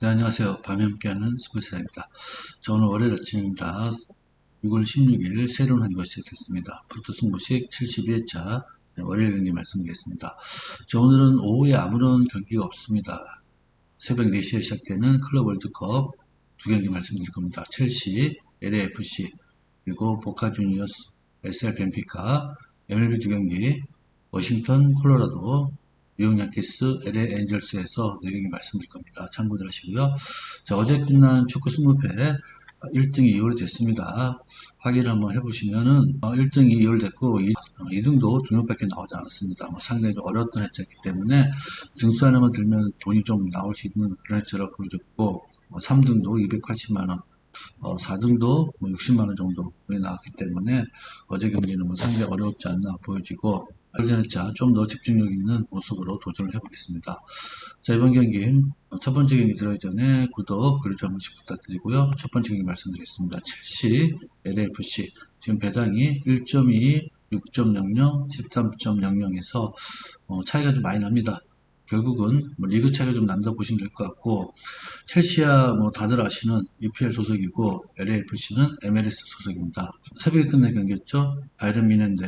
네, 안녕하세요. 밤에 함께하는 스포츠사입니다. 자, 오늘 월요일 아침입니다. 6월 16일 새로운 한 주가 시작됐습니다. 프로토 승부식 72회차 월요일 경기 말씀드리겠습니다. 자, 오늘은 오후에 아무런 경기가 없습니다. 새벽 4시에 시작되는 클럽 월드컵 두 경기 말씀드릴 겁니다. 첼시, LAFC, 그리고 보카 주니어스, SR 벤피카, MLB 두 경기, 워싱턴, 콜로라도, 뉴욕 양키스, LA 엔젤스에서 내용이 말씀드릴 겁니다. 참고들 하시고요. 자, 어제 끝난 축구 승부패 1등이 2월 됐습니다. 확인을 한번 해보시면은 1등이 2월 됐고 2, 등도 두 명밖에 나오지 않았습니다. 뭐 상당히 좀 어려웠던 해체였기 때문에 등수 하나만 들면 돈이 좀 나올 수 있는 그런 해체라고 보여졌고 3등도 280만원 어, 4등도 뭐 60만원 정도 나왔기 때문에 어제 경기는 뭐 상당히 어렵지 않나 보여지고 알제네자 좀 더 집중력 있는 모습으로 도전을 해보겠습니다. 자 이번 경기 어, 첫 번째 경기 들어기 전에 구독 그리고 한 번씩 부탁드리고요. 첫 번째 경기 말씀드리겠습니다. 첼시, LAFC 지금 배당이 1.2, 6.00, 13.00에서 어, 차이가 좀 많이 납니다. 결국은 뭐 리그 차이가 좀 난다 보시면 될 것 같고 첼시야 뭐 다들 아시는 EPL 소속이고 LAFC는 MLS 소속입니다. 새벽에 끝낸 경기였죠. 바이런 미넨데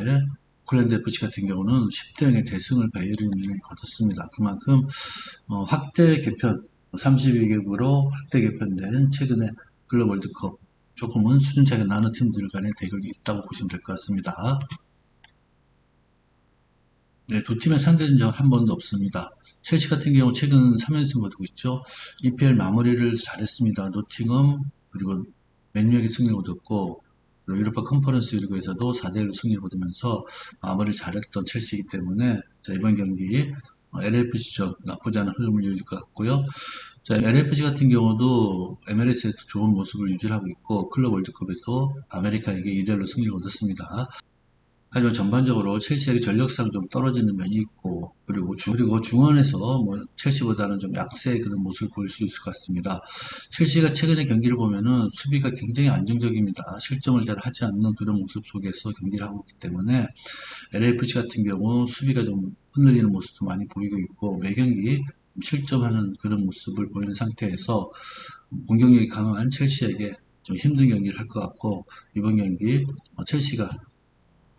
오클랜드 FC 같은 경우는 10대 0의 대승을 바이에른 뮌헨이 거뒀습니다. 그만큼 어, 확대 개편 32개국으로 확대 개편된 최근에 글로벌 월드컵 조금은 수준 차이가 나는 팀들 간의 대결이 있다고 보시면 될 것 같습니다. 네, 두 팀의 상대전적 한 번도 없습니다. 첼시 같은 경우 최근 3연승 거두고 있죠. EPL 마무리를 잘했습니다. 노팅엄 그리고 맨유에게 승리를 얻었고 유로파 컨퍼런스 리그에서도 4대1로 승리를 거두면서 마무리를 잘했던 첼시이기 때문에 자, 이번 경기 LFC전 나쁘지 않은 흐름을 이어질 것 같고요. 자, LFC 같은 경우도 MLS에서 좋은 모습을 유지하고 있고 클럽 월드컵에서 아메리카에게 2대1로 승리를 얻었습니다. 하지만 전반적으로 첼시에게 전력상 좀 떨어지는 면이 있고 그리고 주, 그리고 중원에서 뭐 첼시보다는 좀 약세의 그런 모습을 보일 수 있을 것 같습니다. 첼시가 최근의 경기를 보면은 수비가 굉장히 안정적입니다. 실점을 잘 하지 않는 그런 모습 속에서 경기를 하고 있기 때문에 LAFC 같은 경우 수비가 좀 흔들리는 모습도 많이 보이고 있고 매 경기 실점하는 그런 모습을 보이는 상태에서 공격력이 강한 첼시에게 좀 힘든 경기를 할 것 같고 이번 경기 첼시가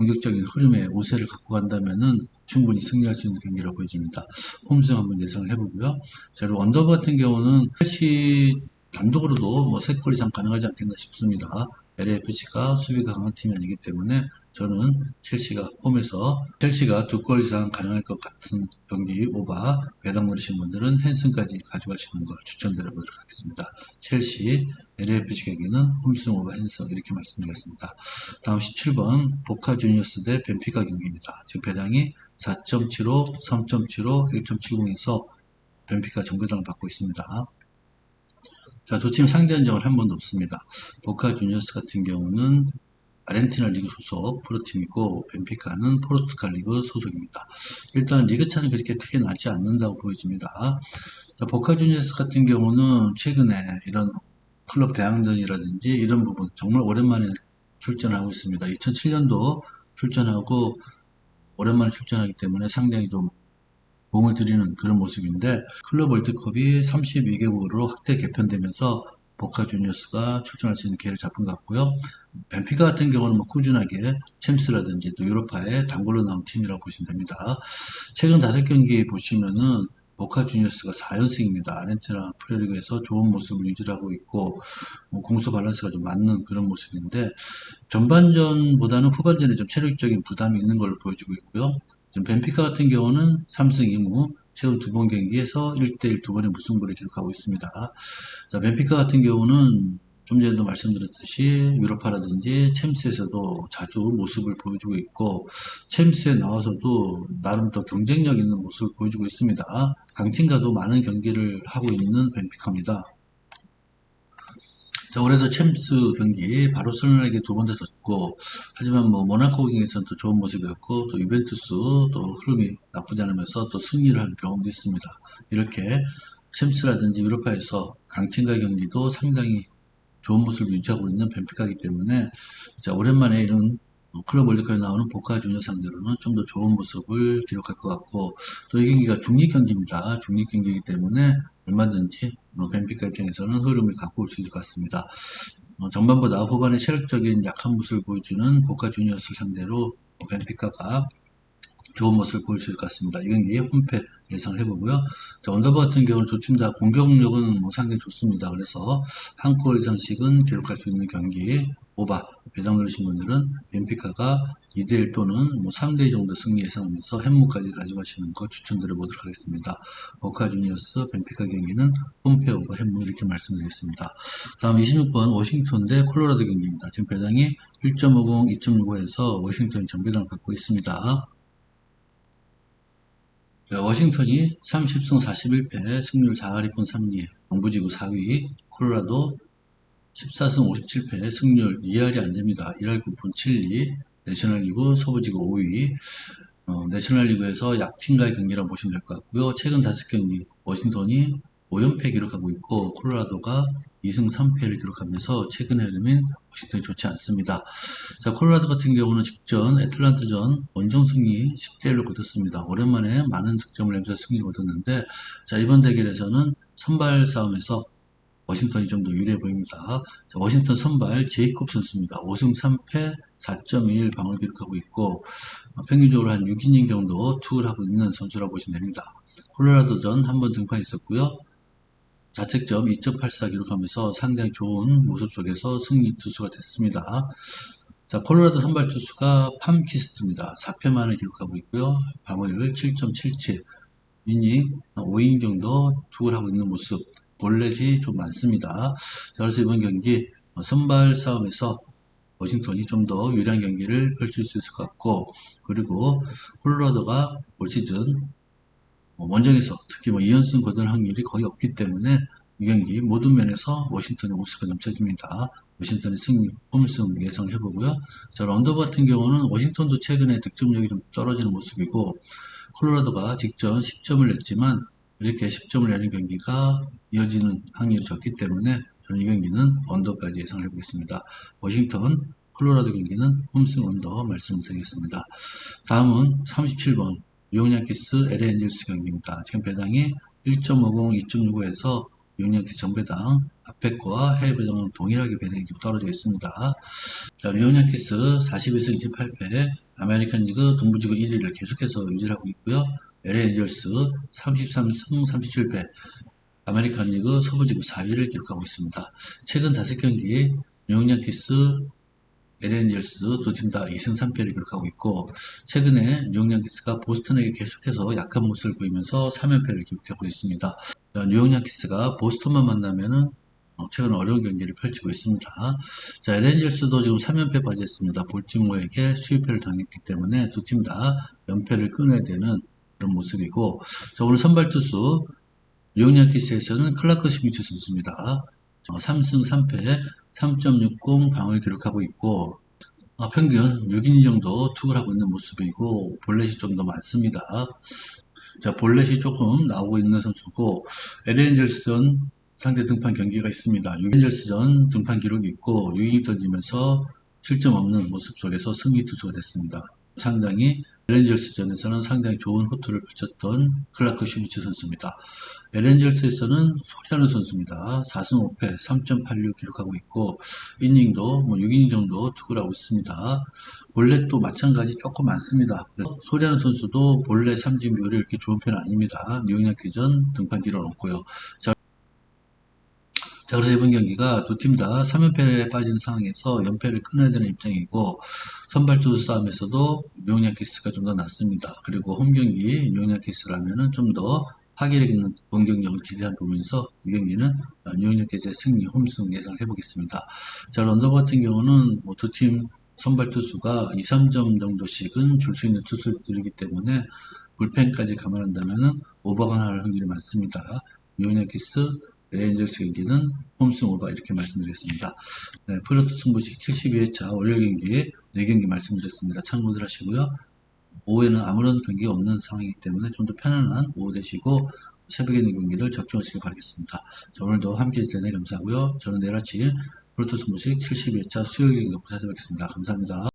공격적인 흐름의 우세를 갖고 간다면은 충분히 승리할 수 있는 경기라고 보여집니다. 홈승 한번 예상을 해보고요. 자, 그리고 언더버 같은 경우는 첼시 단독으로도 뭐 3골 이상 가능하지 않겠나 싶습니다. LAFC가 수비가 강한 팀이 아니기 때문에 저는 첼시가 홈에서 첼시가 두 골 이상 가능할 것 같은 경기 오바 배당 노리신 분들은 핸슨까지 가져가시는 걸 추천드려 보도록 하겠습니다. 첼시 LAFC 경기는 홈승 오바 핸슨 이렇게 말씀드리겠습니다. 다음 17번 보카 주니어스 대 벤피카 경기입니다. 지금 배당이 4.75, 3.75, 1.70에서 벤피카 정배당을 받고 있습니다. 자, 두 팀 상대 전적은 한 번도 없습니다. 보카 주니어스 같은 경우는 아르헨티나 리그 소속 프로팀이고 벤피카는 포르투갈 리그 소속입니다. 일단 리그 차는 그렇게 크게 나지 않는다고 보여집니다. 자, 보카 주니어스 같은 경우는 최근에 이런 클럽 대항전이라든지 이런 부분 정말 오랜만에 출전하고 있습니다. 2007년도 출전하고 오랜만에 출전하기 때문에 상당히 좀 공을 들이는 그런 모습인데 클럽 월드컵이 32개국으로 확대 개편되면서 보카 주니어스가 출전할 수 있는 기회를 잡은 것 같고요. 벤피카 같은 경우는 뭐 꾸준하게 챔스라든지 또 유로파의 단골로 나온 팀이라고 보시면 됩니다. 최근 다섯 경기 보시면은 보카 주니어스가 4연승입니다. 아르헨티나 프로리그에서 좋은 모습을 유지하고 있고 뭐 공수 밸런스가 좀 맞는 그런 모습인데 전반전보다는 후반전에 좀 체력적인 부담이 있는 걸로 보여지고 있고요. 벤피카 같은 경우는 3승 2무 최근 두 번 경기에서 1대1 두 번의 무승부를 기록하고 있습니다. 자, 벤피카 같은 경우는 좀 전에도 말씀드렸듯이 유로파라든지 챔스에서도 자주 모습을 보여주고 있고 챔스에 나와서도 나름 더 경쟁력 있는 모습을 보여주고 있습니다. 강팀과도 많은 경기를 하고 있는 벤피카입니다. 자, 올해도 챔스 경기 바로셀로나에게 두 번째 졌고 하지만 뭐 모나코 경기에서는 또 좋은 모습이었고 또 유벤투스 또 흐름이 나쁘지 않으면서 또 승리를 한 경험도 있습니다. 이렇게 챔스라든지 유로파에서 강팀과의 경기도 상당히 좋은 모습을 유지하고 있는 벤피카이기 때문에 자, 오랜만에 이런 어, 클럽 월드컵에 나오는 보카 주니어 상대로는 좀 더 좋은 모습을 기록할 것 같고 또 이 경기가 중립 경기입니다. 중립 경기이기 때문에 얼마든지 뭐 벤피카 입장에서는 흐름을 갖고 올 수 있을 것 같습니다. 어, 전반보다 후반에 체력적인 약한 모습을 보여주는 보카 주니어스 상대로 벤피카가 좋은 모습을 보여줄 것 같습니다. 이 경기 홈패 예상을 해보고요. 자, 언더버 같은 경우는 두 팀 다 공격력은 뭐 상당히 좋습니다. 그래서 한 골 이상씩은 기록할 수 있는 경기 오바 배당 누르신 분들은 벤피카가 2대1 또는 뭐 3대2 정도 승리 예상하면서 햄무까지 가져가시는 거 추천드려 보도록 하겠습니다. 보카 주니어스 벤피카 경기는 홈페 오버 햄무 이렇게 말씀드리겠습니다. 다음 26번 워싱턴 대 콜로라도 경기입니다. 지금 배당이 1.50, 2.65에서 워싱턴이 전배당을 갖고 있습니다. 네, 워싱턴이 30승 41패, 승률 4할리 분 3리, 동부지구 4위, 콜로라도 14승 57패, 승률 2할이 안 됩니다. 1할 9분 7리, 내셔널리그 서부지구 5위, 어, 내셔널리그에서 약팀과의 경기라고 보시면 될 것 같고요. 최근 5경기 워싱턴이 5연패 기록하고 있고 콜로라도가 2승 3패를 기록하면서 최근의 흐름인 워싱턴이 좋지 않습니다. 자, 콜로라도 같은 경우는 직전 애틀란타전 원정 승리 10대 1로 거뒀습니다. 오랜만에 많은 득점을 내면서 승리를 거뒀는데 자, 이번 대결에서는 선발 싸움에서 워싱턴이 좀 더 유리해 보입니다. 자, 워싱턴 선발 제이콥 선수입니다. 5승 3패 4.21 방을 기록하고 있고 어, 평균적으로 한 6이닝 정도 투구를 하고 있는 선수라고 보시면 됩니다. 콜로라도전 한 번 등판했었고요. 자책점 2.84 기록하면서 상당히 좋은 모습 속에서 승리 투수가 됐습니다. 자, 콜로라도 선발 투수가 팜키스트입니다. 4패 만을 기록하고 있고요. 방어율 7.77, 이닝 5이닝 정도 투구를 하고 있는 모습, 볼넷이 좀 많습니다. 자, 그래서 이번 경기 선발 싸움에서 워싱턴이 좀 더 유리한 경기를 펼칠 수 있을 것 같고, 그리고 콜로라도가 올 시즌 뭐 원정에서 특히 뭐 2연승 거둔 확률이 거의 없기 때문에 이 경기 모든 면에서 워싱턴의 우승가 넘쳐집니다. 워싱턴의 승리, 홈승 예상을 해보고요. 자, 런더버 같은 경우는 워싱턴도 최근에 득점력이 좀 떨어지는 모습이고 콜로라도가 직전 10점을 냈지만 이렇게 10점을 내는 경기가 이어지는 확률이 적기 때문에 저는 이 경기는 언더까지 예상을 해보겠습니다. 워싱턴, 콜로라도 경기는 홈승 언더 말씀드리겠습니다. 다음은 37번 유용양키스 LA 엔젤스 경기입니다. 지금 배당이 1.50, 2.65에서 유용양키스 전배당 앞에 거와 해외 배당은 동일하게 배당이 좀 떨어져 있습니다. 자, 유용양키스 41승 28패 아메리칸 리그 동부지구 1위를 계속해서 유지하고 있고요. LA 엔젤스 33승 37패 아메리칸 리그 서부지구 4위를 기록하고 있습니다. 최근 5경기 뉴욕 양키스 LNG스 두 팀 다 2승 3패를 기록하고 있고 최근에 뉴욕 양키스가 보스턴에게 계속해서 약한 모습을 보이면서 3연패를 기록하고 있습니다. 뉴욕 양키스가 보스턴만 만나면은 어, 최근 어려운 경기를 펼치고 있습니다. 자, LNG스도 지금 3연패 빠졌습니다. 볼티모어에게 수입패를 당했기 때문에 두 팀 다 연패를 끊어야 되는 그런 모습이고 자, 오늘 선발 투수 뉴욕 양키스에서는 클라크 스미츠 선수입니다. 3승 3패 3.60 방을 기록하고 있고 어, 평균 6인 정도 투구를 하고 있는 모습이고 볼넷이 좀 더 많습니다. 자 볼넷이 조금 나오고 있는 선수고 LN젤스전 상대 등판 경기가 있습니다. 6인젤스전 등판 기록이 있고 6이닝 던지면서 7점 없는 모습 속에서 승리 투수가 됐습니다. 상당히 LN젤스전에서는 상당히 좋은 호투를 펼쳤던 클라크 슈미츠 선수입니다. LN젤스에서는 소리하는 선수입니다. 4승 5패 3.86 기록하고 있고 이닝도 뭐 6이닝 정도 투구를 하고 있습니다. 볼넷도 마찬가지 조금 많습니다. 소리하는 선수도 볼넷 삼진 비율이 이렇게 좋은 편은 아닙니다. 뉴욕 기전 등판 기록 없고요. 자, 자, 그래서 이번 경기가 두 팀 다 3연패에 빠진 상황에서 연패를 끊어야 되는 입장이고, 선발 투수 싸움에서도 뉴욕양키스가 좀 더 낫습니다. 그리고 홈 경기 뉴욕양키스라면은 좀 더 파괴력 있는 공격력을 기대한 보면서 이 경기는 뉴욕양키스의 승리 홈승 예상을 해보겠습니다. 자, 런더 같은 경우는 뭐 두팀 선발 투수가 2, 3점 정도씩은 줄 수 있는 투수들이기 때문에 불펜까지 감안한다면은 오버가 할 확률이 많습니다. 뉴욕양키스 레인저스 경기는 홈승 오바 이렇게 말씀드렸습니다. 네, 프로토 승부식 72회차 월요일 경기 4경기 말씀드렸습니다. 참고들 하시고요. 오후에는 아무런 경기가 없는 상황이기 때문에 좀 더 편안한 오후 되시고 새벽에 있는 경기를 접종하시길 바라겠습니다. 자, 오늘도 함께 해 주셔서 감사하고요. 저는 내일 아침 프로토 승부식 72회차 수요일 경기 찾아뵙겠습니다. 감사합니다.